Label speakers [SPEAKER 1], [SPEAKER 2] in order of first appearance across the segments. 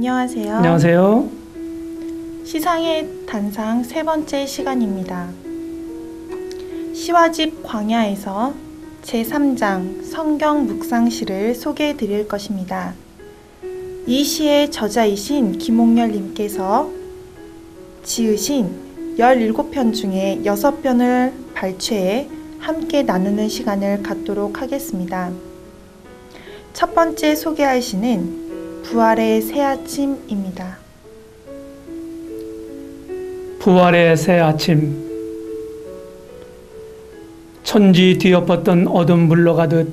[SPEAKER 1] 안녕하세요.
[SPEAKER 2] 안녕하세요.
[SPEAKER 1] 시상의 단상 세 번째 시간입니다. 시와집 광야에서 제3장 성경 묵상시를 소개해 드릴 것입니다. 이 시의 저자이신 김옥열님께서 지으신 17편 중에 6편을 발췌해 함께 나누는 시간을 갖도록 하겠습니다. 첫 번째 소개할 시는 부활의 새 아침입니다.
[SPEAKER 2] 부활의 새 아침. 천지 뒤엎었던 어둠 물러가듯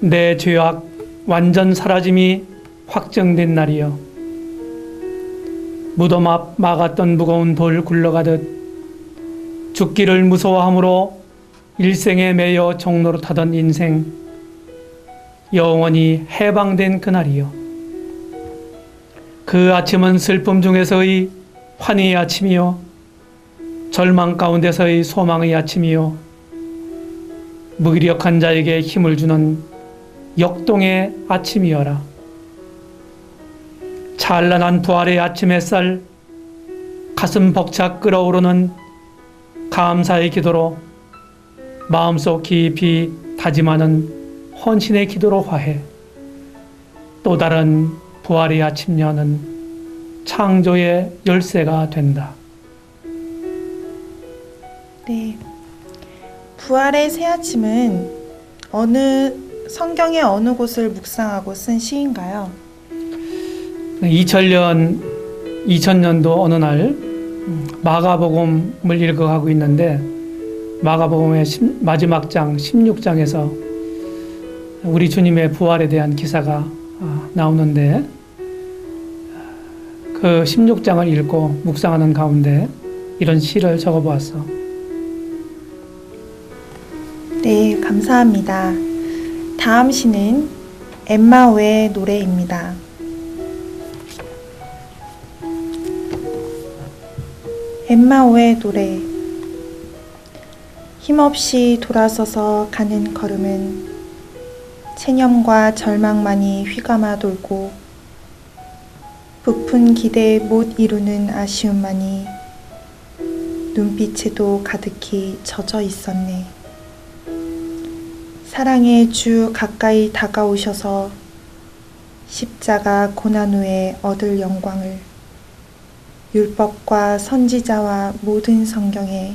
[SPEAKER 2] 내 죄악 완전 사라짐이 확정된 날이여. 무덤 앞 막았던 무거운 돌 굴러가듯 죽기를 무서워함으로 일생에 매여 종로로 타던 인생 영원히 해방된 그날이여. 그 아침은 슬픔 중에서의 환희의 아침이요. 절망 가운데서의 소망의 아침이요. 무기력한 자에게 힘을 주는 역동의 아침이여라. 찬란한 부활의 아침 햇살 가슴 벅차 끓어오르는 감사의 기도로 마음속 깊이 다짐하는 헌신의 기도로 화해 또 다른 부활의 아침 여는 창조의 열쇠가 된다.
[SPEAKER 1] 네. 부활의 새 아침은 어느 성경의 어느 곳을 묵상하고 쓴 시인가요?
[SPEAKER 2] 2000년 2000년도 어느 날 음, 마가복음을 읽어가고 있는데 마가복음의 십- 마지막 장 16장에서 우리 주님의 부활에 대한 기사가 아, 나오는데 그 16장을 읽고 묵상하는 가운데 이런 시를 적어보았어.
[SPEAKER 1] 네, 감사합니다. 다음 시는 엠마오의 노래입니다. 엠마오의 노래 힘없이 돌아서서 가는 걸음은 체념과 절망만이 휘감아 돌고 부푼 기대 못 이루는 아쉬움만이 눈빛에도 가득히 젖어 있었네. 사랑의 주 가까이 다가오셔서 십자가 고난 후에 얻을 영광을 율법과 선지자와 모든 성경에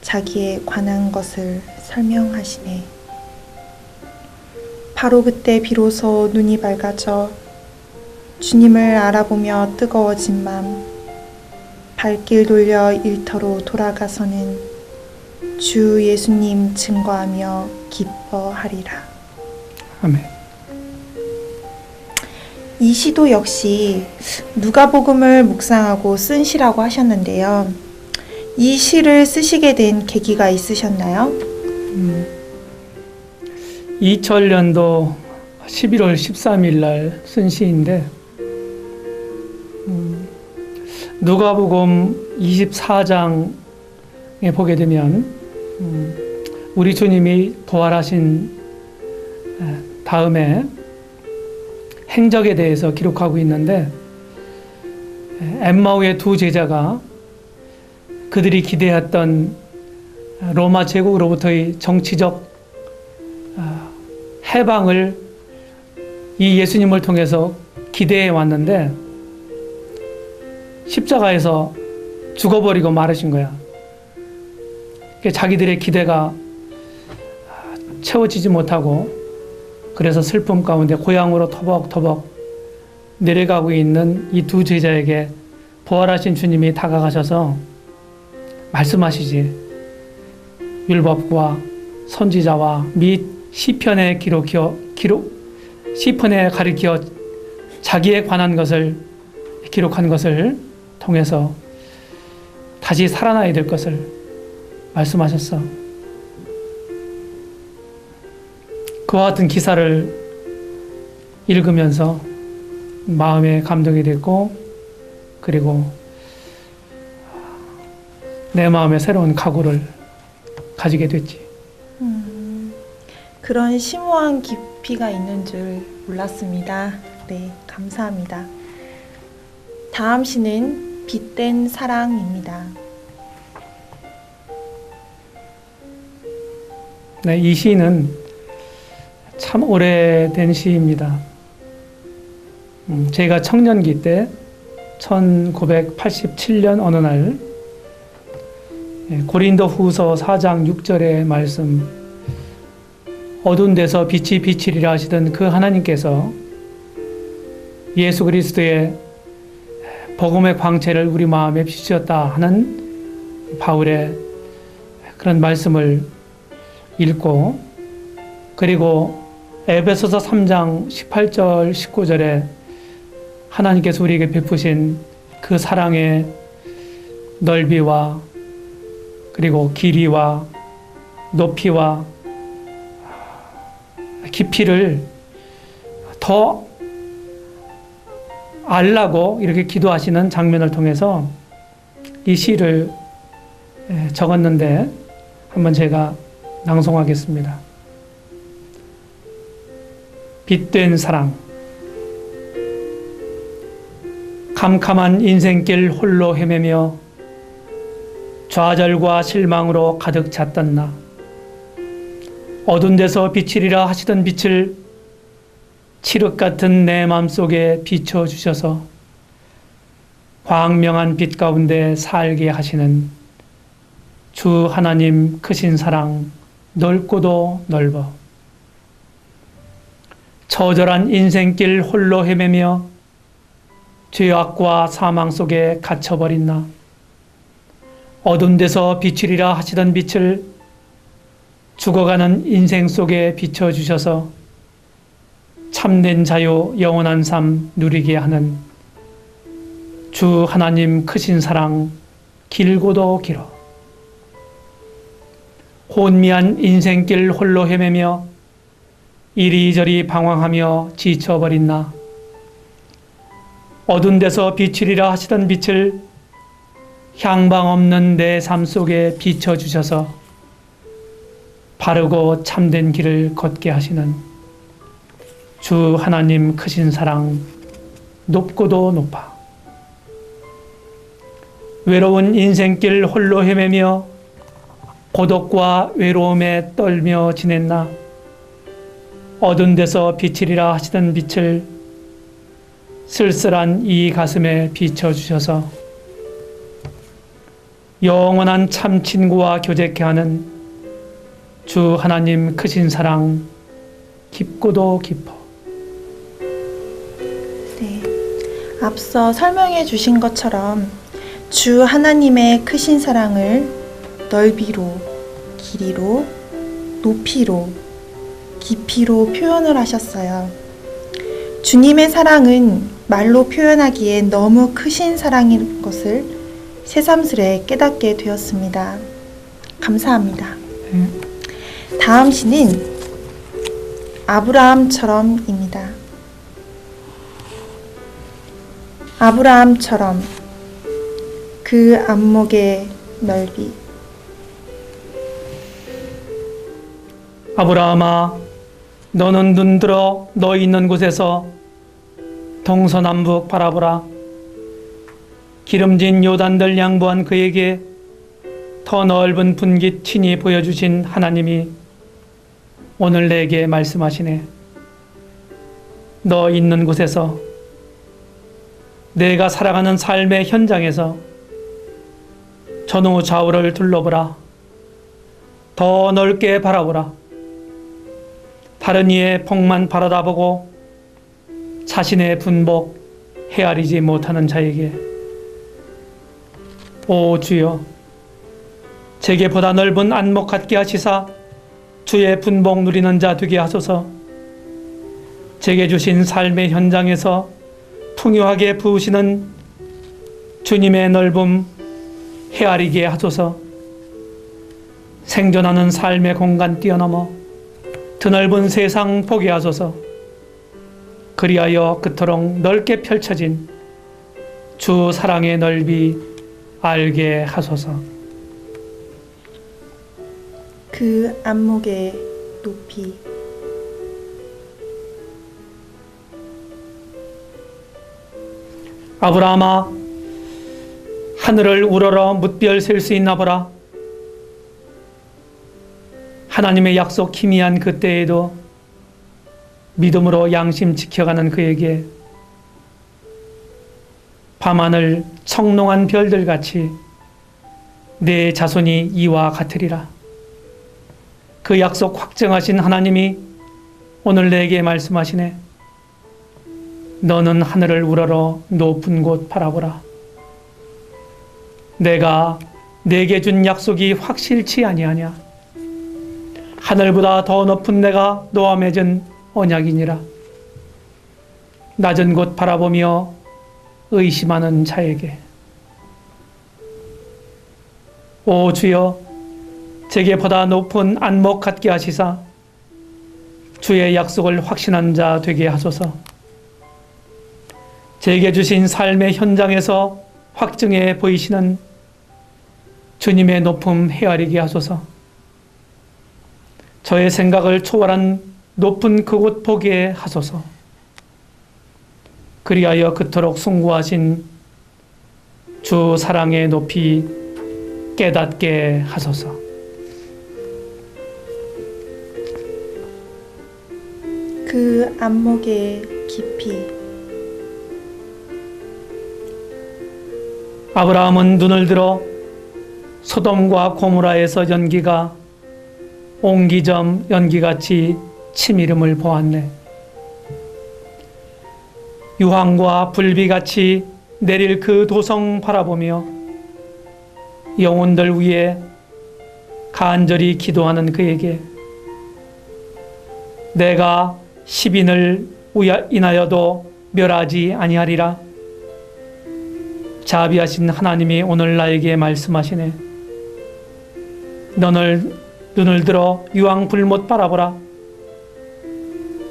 [SPEAKER 1] 자기에 관한 것을 설명하시네. 바로 그때 비로소 눈이 밝아져 주님을 알아보며 뜨거워진 맘, 발길 돌려 일터로 돌아가서는 주 예수님 증거하며 기뻐하리라.
[SPEAKER 2] 아멘.
[SPEAKER 1] 이 시도 역시 누가복음을 묵상하고 쓴 시라고 하셨는데요. 이 시를 쓰시게 된 계기가 있으셨나요?
[SPEAKER 2] 2000년도 11월 13일 날 쓴 시인데 음, 누가복음 24장에 보게 되면 음, 우리 주님이 부활하신 에, 다음에 행적에 대해서 기록하고 있는데 에, 엠마오의 두 제자가 그들이 기대했던 로마 제국으로부터의 정치적 아, 해방을 이 예수님을 통해서 기대해 왔는데 십자가에서 죽어버리고 말하신 거야. 자기들의 기대가 아, 채워지지 못하고 그래서 슬픔 가운데 고향으로 터벅터벅 내려가고 있는 이 두 제자에게 부활하신 주님이 다가가셔서 말씀하시지 율법과 선지자와 및 시편에 기록혀 기록 시편에 가리켜 자기에 관한 것을 기록한 것을 통해서 다시 살아나야 될 것을 말씀하셨어. 그와 같은 기사를 읽으면서 마음에 감동이 됐고 그리고 내 마음에 새로운 각오를 가지게 됐지.
[SPEAKER 1] 음, 그런 심오한 깊이가 있는 줄 몰랐습니다. 네, 감사합니다. 다음 시는 빛된 사랑입니다.
[SPEAKER 2] 네, 이 시는 참 오래된 시입니다. 음, 제가 청년기 때 1987년 어느 날 예, 고린도 후서 4장 6절의 말씀 어두운 데서 빛이 비치리라 하시던 그 하나님께서 예수 그리스도의 복음의 광채를 우리 마음에 비추셨다 하는 바울의 그런 말씀을 읽고 그리고 에베소서 3장 18절 19절에 하나님께서 우리에게 베푸신 그 사랑의 넓이와 그리고 길이와 높이와 깊이를 더 알라고 이렇게 기도하시는 장면을 통해서 이 시를 예, 적었는데 한번 제가 낭송하겠습니다. 빛된 사랑 캄캄한 인생길 홀로 헤매며 좌절과 실망으로 가득 찼던 나 어두운 데서 비치리라 하시던 빛을 칠흑 같은 내 맘속에 비춰 주셔서 광명한 빛 가운데 살게 하시는 주 하나님 크신 사랑 넓고도 넓어 처절한 인생길 홀로 헤매며 죄악과 사망 속에 갇혀버린 나. 어두운 데서 비추리라 하시던 빛을 죽어가는 인생 속에 비춰주셔서 참된 자유 영원한 삶 누리게 하는 주 하나님 크신 사랑 길고도 길어. 혼미한 인생길 홀로 헤매며 이리저리 방황하며 지쳐버린 나. 어두운 데서 비추리라 하시던 빛을 향방 없는 내 삶 속에 비춰주셔서 바르고 참된 길을 걷게 하시는 주 하나님 크신 사랑 높고도 높아. 외로운 인생길 홀로 헤매며 고독과 외로움에 떨며 지냈나? 어두운 데서 비치리라 하시던 빛을 쓸쓸한 이 가슴에 비춰주셔서 영원한 참 친구와 교제케 하는 주 하나님 크신 사랑 깊고도 깊어
[SPEAKER 1] 네. 앞서 설명해 주신 것처럼 주 하나님의 크신 사랑을 넓이로, 길이로, 높이로, 깊이로 표현을 하셨어요. 주님의 사랑은 말로 표현하기에 너무 크신 사랑인 것을 새삼스레 깨닫게 되었습니다. 감사합니다.
[SPEAKER 2] 네.
[SPEAKER 1] 다음 시는 아브라함처럼입니다. 아브라함처럼 그 안목의 넓이
[SPEAKER 2] 아브라함아 너는 눈들어 너 있는 곳에서 동서남북 바라보라 기름진 요단들 양보한 그에게 더 넓은 분깃 친히 보여주신 하나님이 오늘 내게 말씀하시네. 너 있는 곳에서 내가 살아가는 삶의 현장에서 전후 좌우를 둘러보라. 더 넓게 바라보라. 다른 이의 복만 바라다보고 자신의 분복 헤아리지 못하는 자에게 오 주여 제게 보다 넓은 안목 갖게 하시사 주의 분복 누리는 자 되게 하소서 제게 주신 삶의 현장에서 풍요하게 부으시는 주님의 넓음 헤아리게 하소서 생존하는 삶의 공간 뛰어넘어 드넓은 세상 보게 하소서. 그리하여 그토록 넓게 펼쳐진 주 사랑의 넓이 알게 하소서.
[SPEAKER 1] 그 안목의 높이
[SPEAKER 2] 아브라함아 하늘을 우러러 뭇별 셀 수 있나 보라. 하나님의 약속 희미한 그때에도 믿음으로 양심 지켜가는 그에게 밤하늘 청롱한 별들 같이 내 자손이 이와 같으리라. 그 약속 확정하신 하나님이 오늘 내게 말씀하시네. 너는 하늘을 우러러 높은 곳 바라보라. 내가 내게 준 약속이 확실치 아니하냐. 하늘보다 더 높은 내가 너와 맺은 언약이니라. 낮은 곳 바라보며 의심하는 자에게 오 주여 제게 보다 높은 안목 갖게 하시사 주의 약속을 확신한 자 되게 하소서. 제게 주신 삶의 현장에서 확증해 보이시는 주님의 높음 헤아리게 하소서. 저의 생각을 초월한 높은 그곳 보게 하소서. 그리하여 그토록 숭고하신 주 사랑의 높이 깨닫게 하소서.
[SPEAKER 1] 그 안목의 깊이
[SPEAKER 2] 아브라함은 눈을 들어 소돔과 고무라에서 연기가 옹기점 연기같이 치미름을 보았네. 유황과 불비같이 내릴 그 도성 바라보며 영혼들 위에 간절히 기도하는 그에게 내가 우야- 인하여도 멸하지 아니하리라. 자비하신 하나님이 오늘 나에게 말씀하시네. 너를 눈을 들어 유황 불못 바라보라.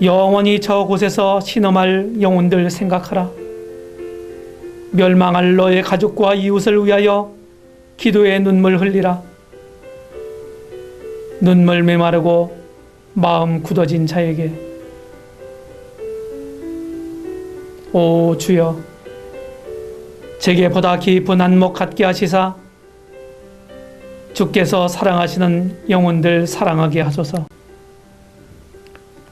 [SPEAKER 2] 영원히 저 곳에서 신음할 영혼들 생각하라. 멸망할 너의 가족과 이웃을 위하여 기도의 눈물 흘리라. 눈물 메마르고 마음 굳어진 자에게 오 주여 제게 보다 깊은 안목 갖게 하시사 주께서 사랑하시는 영혼들 사랑하게 하소서.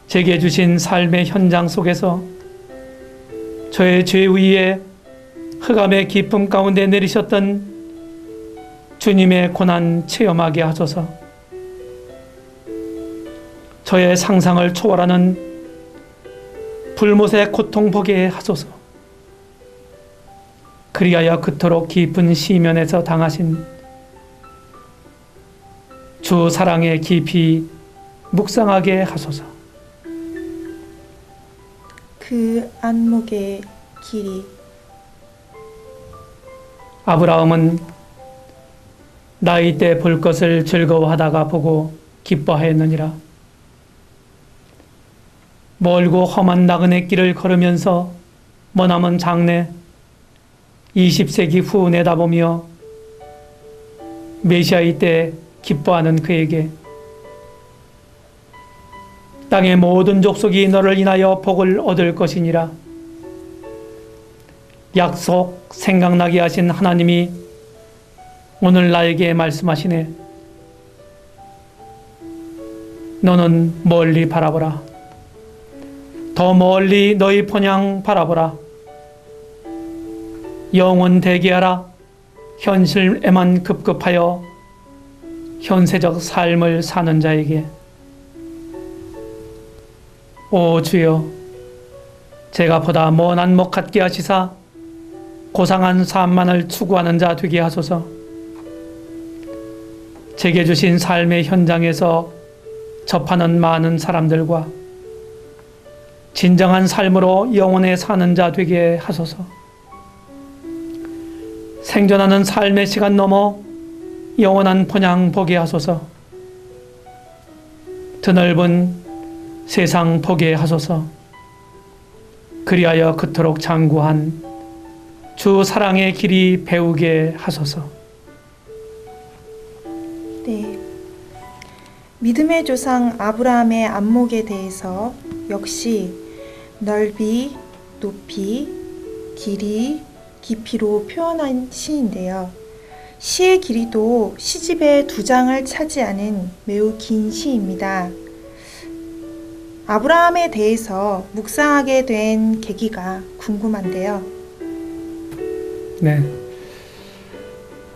[SPEAKER 2] 제게 주신 삶의 현장 속에서 저의 죄 위에 흑암의 깊음 가운데 내리셨던 주님의 고난 체험하게 하소서. 저의 상상을 초월하는 불못의 고통 보게 하소서. 그리하여 그토록 깊은 시면에서 당하신 주 사랑의 깊이 묵상하게 하소서.
[SPEAKER 1] 그 안목의 길이
[SPEAKER 2] 아브라함은 나이 때 볼 것을 즐거워하다가 보고 기뻐하였느니라. 멀고 험한 나그네 길을 걸으면서 머나먼 장래 20세기 후 내다보며 메시아이 때 기뻐하는 그에게 땅의 모든 족속이 너를 인하여 복을 얻을 것이니라. 약속 생각나게 하신 하나님이 오늘 나에게 말씀하시네. 너는 멀리 바라보라. 더 멀리 너희 본향 바라보라. 영원 대기하라. 현실에만 급급하여 현세적 삶을 사는 자에게 오 주여 제가 보다 먼 안목 갖게 하시사 고상한 삶만을 추구하는 자 되게 하소서 제게 주신 삶의 현장에서 접하는 많은 사람들과 진정한 삶으로 영원에 사는 자 되게 하소서. 생존하는 삶의 시간 넘어 영원한 본향 보게 하소서. 드넓은 세상 보게 하소서. 그리하여 그토록 장구한 주 사랑의 길이 배우게 하소서.
[SPEAKER 1] 네. 믿음의 조상 아브라함의 안목에 대해서 역시 넓이, 높이, 길이, 깊이로 표현한 시인데요. 시의 길이도 시집의 두 장을 차지하는 매우 긴 시입니다. 아브라함에 대해서 묵상하게 된 계기가 궁금한데요.
[SPEAKER 2] 네.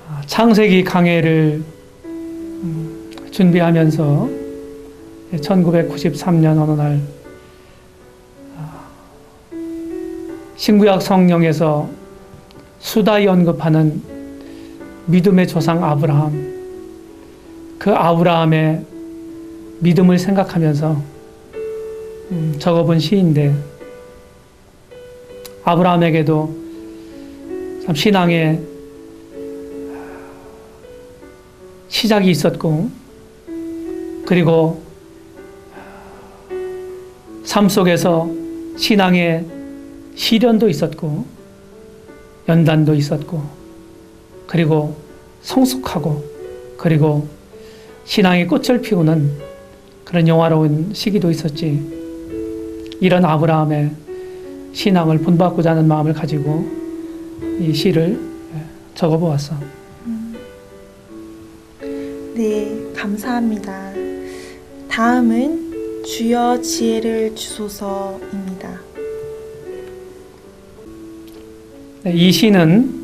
[SPEAKER 2] 아, 창세기 강해를 음, 준비하면서 1993년 어느 날 신구약 성령에서 수다히 언급하는 믿음의 조상 아브라함 그 아브라함의 믿음을 생각하면서 음, 적어본 시인데 아브라함에게도 참 신앙의 시작이 있었고 그리고 삶 속에서 신앙의 시련도 있었고 연단도 있었고 그리고 성숙하고 그리고 신앙의 꽃을 피우는 그런 영화로운 시기도 있었지 이런 아브라함의 신앙을 본받고자 하는 마음을 가지고 이 시를 적어 보았어.
[SPEAKER 1] 네, 감사합니다. 다음은 주여 지혜를 주소서입니다.
[SPEAKER 2] 이 시는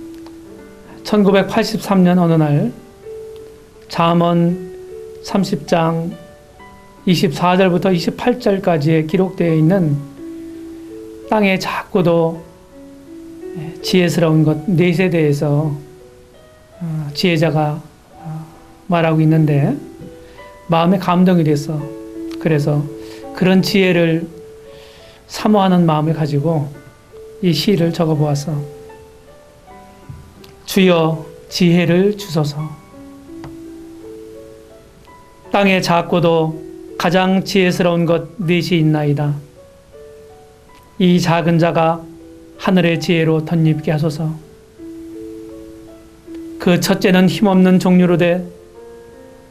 [SPEAKER 2] 1983년 어느 날 잠언 30장 24절부터 28절까지에 기록되어 있는 땅의 작고도 지혜스러운 것 넷에 대해서 어, 지혜자가 어, 말하고 있는데 마음에 감동이 됐어. 그래서 그런 지혜를 사모하는 마음을 가지고 이 시를 적어 보았어. 주여 지혜를 주소서. 땅의 작고도 가장 지혜스러운 것 넷이 있나이다. 이 작은 자가 하늘의 지혜로 덧입게 하소서. 그 첫째는 힘없는 종류로 돼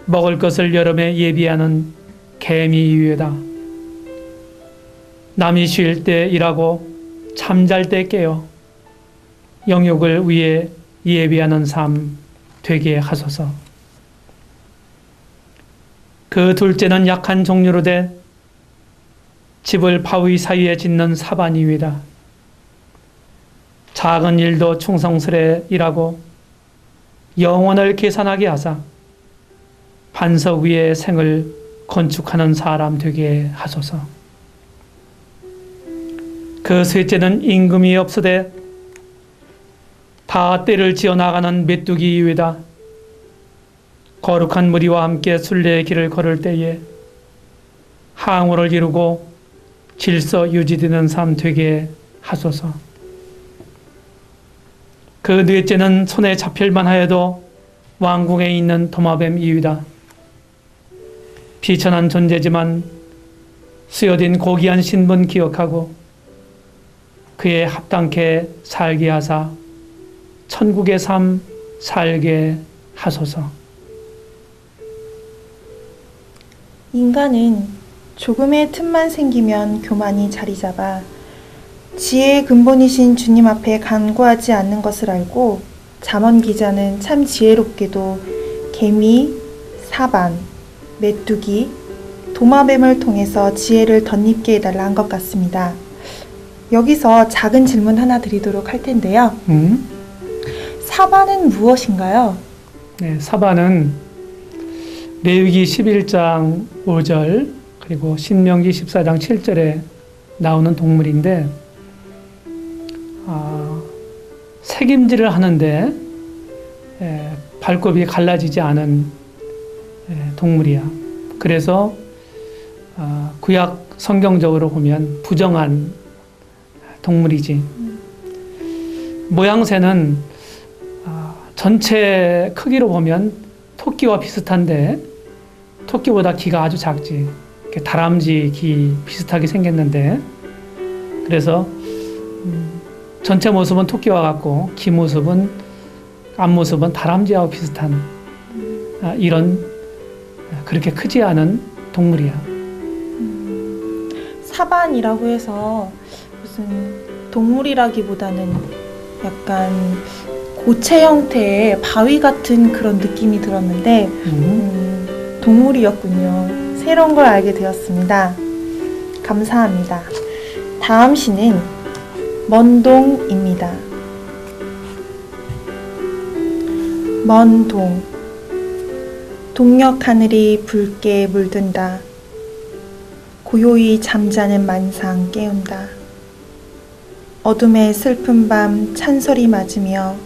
[SPEAKER 2] 먹을 것을 여름에 예비하는 개미 위에다. 남이 쉴 때 일하고 잠잘 때 깨어 영육을 위해 예비하는 삶 되게 하소서. 그 둘째는 약한 종류로 돼 집을 바위 사이에 짓는 사반이 위다. 작은 일도 충성스레 일하고 영원을 계산하게 하사 반석 위에 생을 건축하는 사람 되게 하소서. 그 셋째는 임금이 없으되 다 때를 지어 나가는 메뚜기 위다. 거룩한 무리와 함께 순례의 길을 걸을 때에 항우를 이루고 질서 유지되는 삶 되게 하소서. 그 넷째는 손에 잡힐만 하여도 왕궁에 있는 도마뱀 이유다. 비천한 존재지만 수여된 고귀한 신분 기억하고 그에 합당케 살게 하사 천국의 삶 살게 하소서.
[SPEAKER 1] 인간은 조금의 틈만 생기면 교만이 자리 잡아 지혜의 근본이신 주님 앞에 간구하지 않는 것을 알고 잠언 기자는 참 지혜롭게도 개미, 사반, 메뚜기, 도마뱀을 통해서 지혜를 덧입게 해달라 한 것 같습니다. 여기서 작은 질문 하나 드리도록 할 텐데요.
[SPEAKER 2] 음?
[SPEAKER 1] 사반은 무엇인가요?
[SPEAKER 2] 네, 사반은 레위기 11장 5절 그리고 신명기 14장 7절에 나오는 동물인데 아, 색임질을 하는데 에, 발톱이 갈라지지 않은 에, 동물이야. 그래서 아, 구약 성경적으로 보면 부정한 동물이지. 모양새는 아, 전체 크기로 보면 토끼와 비슷한데 토끼보다 귀가 아주 작지. 다람쥐 귀 비슷하게 생겼는데 그래서 음, 전체 모습은 토끼와 같고 귀 모습은 앞모습은 다람쥐하고 비슷한 아, 이런 아, 그렇게 크지 않은 동물이야.
[SPEAKER 1] 사반이라고 해서 무슨 동물이라기보다는 약간 고체 형태의 바위 같은 그런 느낌이 들었는데
[SPEAKER 2] 음,
[SPEAKER 1] 음, 동물이었군요. 새로운 걸 알게 되었습니다. 감사합니다. 다음 시는 먼동입니다. 먼 동. 동력 하늘이 붉게 물든다. 고요히 잠자는 만상 깨운다. 어둠의 슬픈 밤 찬설이 맞으며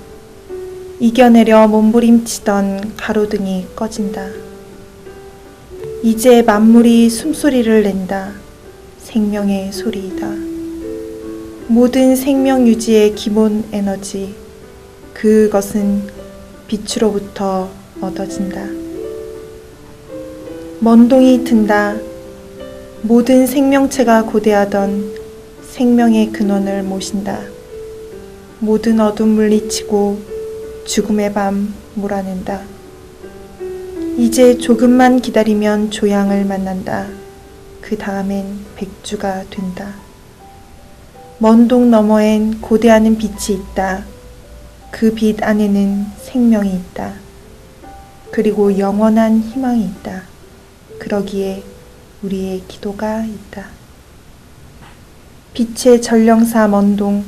[SPEAKER 1] 이겨내려 몸부림치던 가로등이 꺼진다. 이제 만물이 숨소리를 낸다. 생명의 소리이다. 모든 생명 유지의 기본 에너지, 그것은 빛으로부터 얻어진다. 먼동이 튼다. 모든 생명체가 고대하던 생명의 근원을 모신다. 모든 어둠 물리치고 죽음의 밤 몰아낸다. 이제 조금만 기다리면 조양을 만난다. 그 다음엔 백주가 된다. 먼 동 너머엔 고대하는 빛이 있다. 그 빛 안에는 생명이 있다. 그리고 영원한 희망이 있다. 그러기에 우리의 기도가 있다. 빛의 전령사 먼동,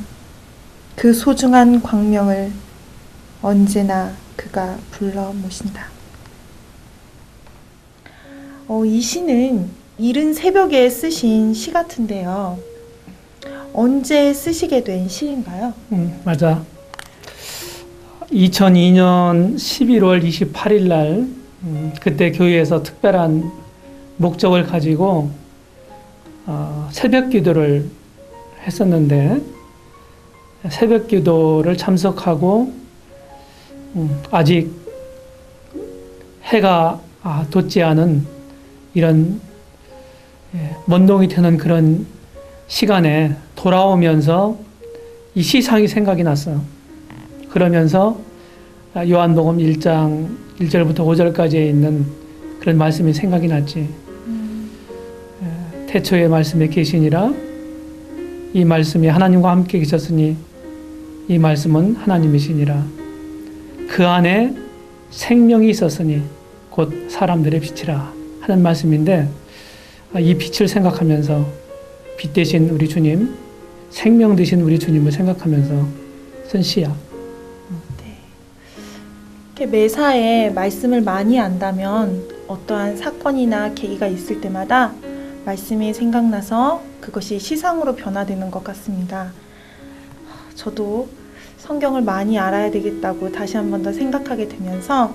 [SPEAKER 1] 그 소중한 광명을 언제나 그가 불러 모신다. 어, 이 시는 이른 새벽에 쓰신 시 같은데요. 언제 쓰시게 된 시인가요?
[SPEAKER 2] 음, 맞아. 2002년 11월 28일 날 음, 그때 교회에서 특별한 목적을 가지고 어, 새벽 기도를 했었는데 새벽 기도를 참석하고 음, 아직 해가 아, 돋지 않은 이런 예, 먼동이 트는 그런 시간에 돌아오면서 이 시상이 생각이 났어요. 그러면서 아, 요한복음 1장 1절부터 5절까지에 있는 그런 말씀이 생각이 났지. 예, 태초의 말씀에 계시니라 이 말씀이 하나님과 함께 계셨으니 이 말씀은 하나님이시니라 그 안에 생명이 있었으니 곧 사람들의 빛이라 하는 말씀인데 아, 이 빛을 생각하면서 빛 대신 우리 주님 생명 되신 우리 주님을 생각하면서 쓴 시야.
[SPEAKER 1] 이렇게 매사에 말씀을 많이 안다면 어떠한 사건이나 계기가 있을 때마다 말씀이 생각나서 그것이 시상으로 변화되는 것 같습니다. 저도 성경을 많이 알아야 되겠다고 다시 한 번 더 생각하게 되면서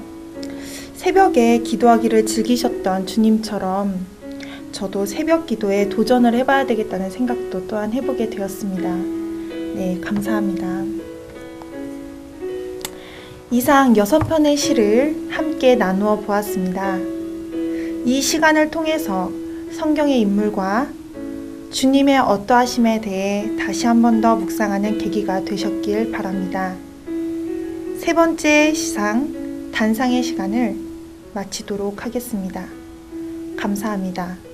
[SPEAKER 1] 새벽에 기도하기를 즐기셨던 주님처럼 저도 새벽 기도에 도전을 해봐야 되겠다는 생각도 또한 해보게 되었습니다. 네, 감사합니다. 이상 여섯 편의 시를 함께 나누어 보았습니다. 이 시간을 통해서 성경의 인물과 주님의 어떠하심에 대해 다시 한 번 더 묵상하는 계기가 되셨길 바랍니다. 세 번째 시상, 단상의 시간을 마치도록 하겠습니다. 감사합니다.